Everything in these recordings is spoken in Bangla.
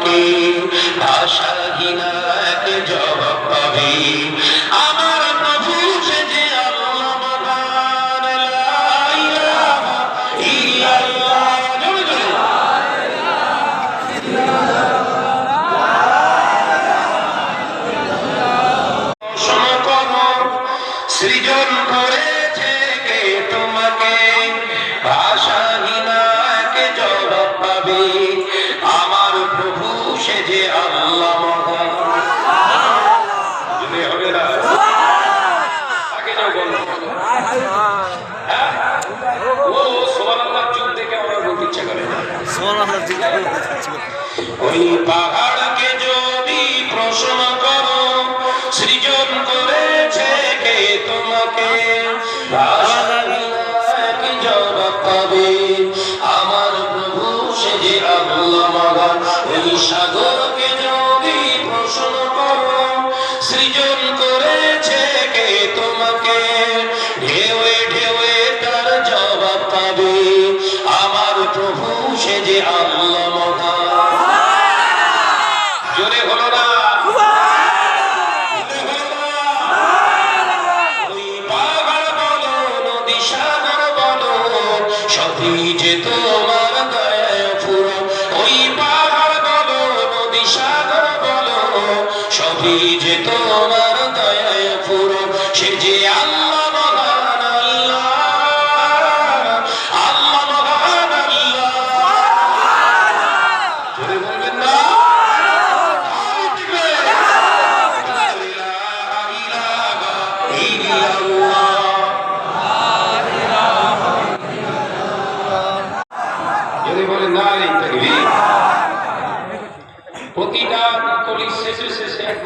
ডাকে আশাহীন এক জবাব পাবে। ওই পাহাড়কে যদি প্রশ্ন করো, সৃজন করেছে কে তোমাকে? আমার প্রভু, সে যে ওই সাগরকে যদি প্রশ্ন করো, সৃজন করেছে কে তোমাকে? ঢেউয়ে ঢেউয়ে তার জবাব পাবে আমার প্রভু, সে যে আল্লাহ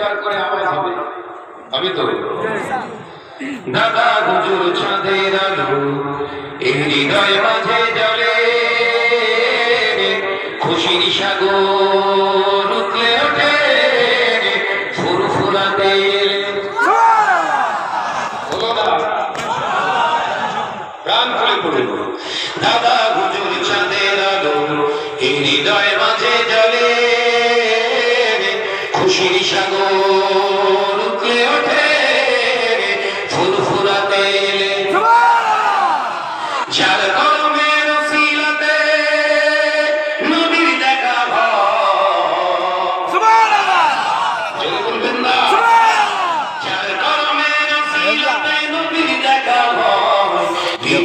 স্বীকার করে আওয়াজ হবে হবে তো দাদা হুজুর চাঁদের আলো, এই হৃদয় মাঝে জলে। খুশির সাগর উতলে ওঠে। দাদা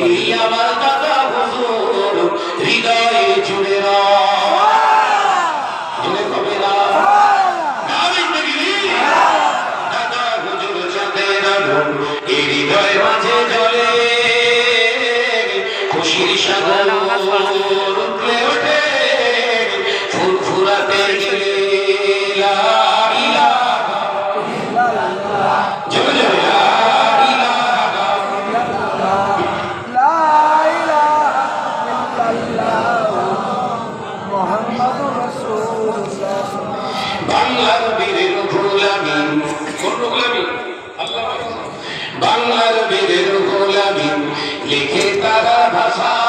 এই আমার বাংলার বীরের গোলামি। কোন গোলামি আল্লাহ বাংলার বীরের গোলামি। লিখে তারা ভাষা।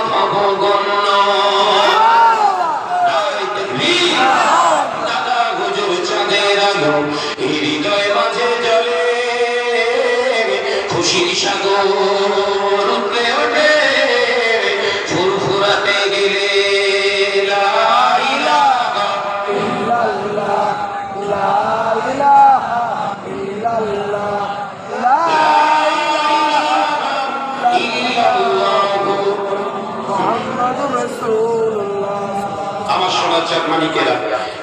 উন্মত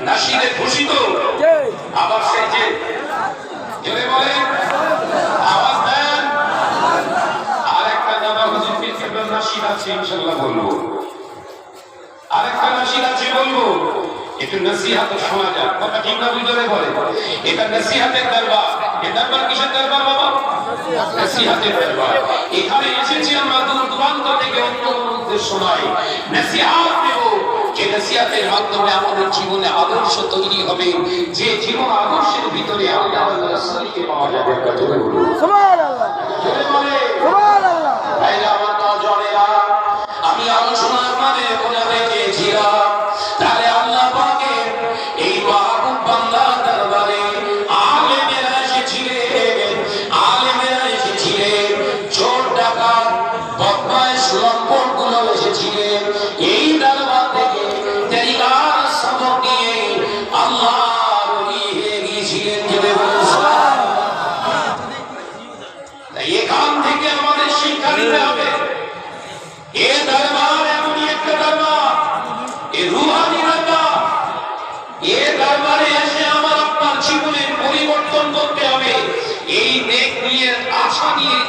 নাসিরে খুশি তো আবার সেই যে জোরে বলেন আওয়াজ দেন। আর একটা দাদা হুজুর পীর নাসির আছে ইনশাআল্লাহ বলব। আরেকটা নাসির আছে বলব। একটু নসিহাত শোনা যাক। কথা ঠিক না বুঝলে বলে এটা নসিহাতের দরবার। এ দরবার কিসের দরবার বাবা? নসিহাতের দরবার। এখানে এসেছি আমরা দূর দূরান্ত থেকে অন্য উদ্দেশ্য নয় নসিহাত দেব যে নসিহাতের মাধ্যমে আমাদের জীবনে আদর্শ তৈরি হবে। যে জীবন আদর্শের ভিতরে আল্লাহ রাসূলকে পাওয়া যাবে আমি আলোচনার মাঝে বোঝাতে চেয়েছিলাম তাহলে আল্লাহ পাকের এই মাহবুব বান্দার দরবারে আলেমেরা এসেছিলেন আলেমেরা এসেছিলেন। চোর ডাকাত, বদমাইশ লম্পটগুলো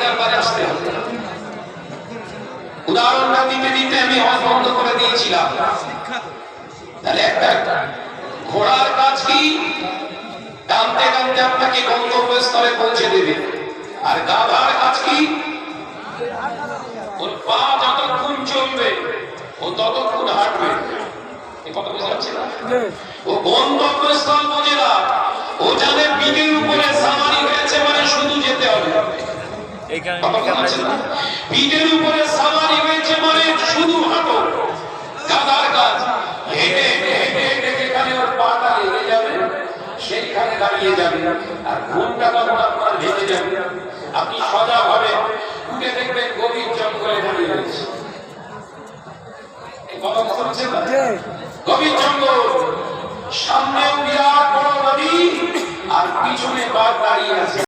দরবারে আসতে হবে উদাহরণটা দিতে দিতে আমি আওয়াজ বন্ধ করে দিয়েছিলাম। তাহলে একটা ঘোড়ার কাজ কি? টানতে টানতে আপনাকে গন্তব্যস্থলে পৌঁছে দেবে। আর গাধার কাজ কি? ওর পা যতক্ষণ চলবে, ও ততক্ষণ হাঁটবে? ও গন্তব্যস্থল বোঝে না। ও জানে পিঠের উপরে সামারি হয়েছে মানে শুধু যেতে হবে। এই কারণে মিল্কা প্রাইজ পিঠের উপরে সাবারি হয়েছে মানে শুধু হাঁটো। গাদার কাজ হেঁটে হেঁটে হেঁটে যেখানে ওর পা দাঁড়িয়ে যাবে সেইখানে দাঁড়িয়ে যাবে। আর ঘুমটা তখন আপনার ভেঙে যাবে। আপনি সজা ভাবে উঠে দেখবেন গভীর জঙ্গলে দাঁড়িয়ে রয়েছে। গভীর জঙ্গল। সামনে বিরাট বড় নদী আর পিছনে বাঘ দাঁড়িয়ে আছে।